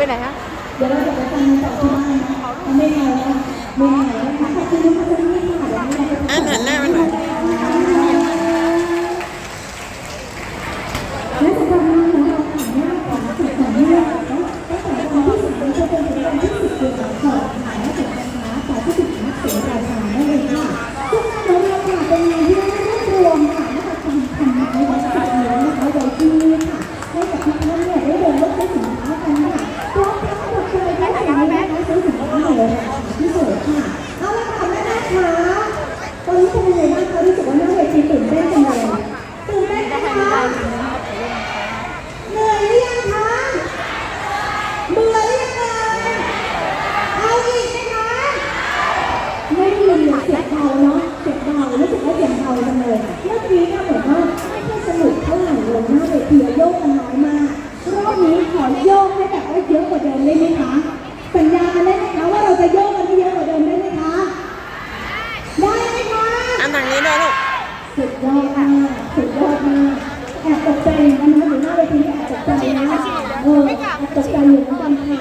ไปไหนฮะเดี๋ยวเราจะไปทำงานต่อที่บ้านนะไม่เงาแล้วไม่เหง ไงบ้างคะรู้สึกว่าหน้าเวทีตื่นเต้นจังเลยตื่นเต้นไหมคะเหนื่อยหรือยังคะเบื่อหรือยังคะเอาอีกไหมคะไม่มีเสียงเบาเนาะเสียงเบารู้สึกว่าเสียงเบาจังเลยเมื่อกี้เนี่ยเหมือนว่าไม่ค่อยสนุกเท่าไหร่เลยหน้าเวทีโยกกันน้อยมากรอบนี้ขอโยกให้แบบว่าเยอะกว่าเดิมได้ไหมคะสัญญากันได้ไหมคะว่าเราจะโยกกันให้เยอะกว่าเดิมได้ไหมคะได้ไหมคะ อันทางนี้ด้วยลูกสุดยอดมากสุดยอดมากแอบตกใจนกันะอยู่หน้าเวทีแอบตกใจนะเออแอบตกใจอยู่เหมือนกันค่ะ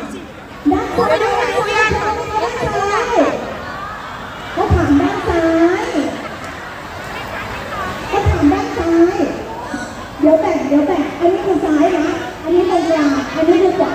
ด้านซ้ายด้านซ้ายด้านซ้ายเขาถามด้านซ้ายเขาถามด้านซ้ายเดี๋ยวแบ่งเดี๋ยวแบ่งอันนี้คือซ้ายนะอันนี้ตรงกลางอันนี้คือขวา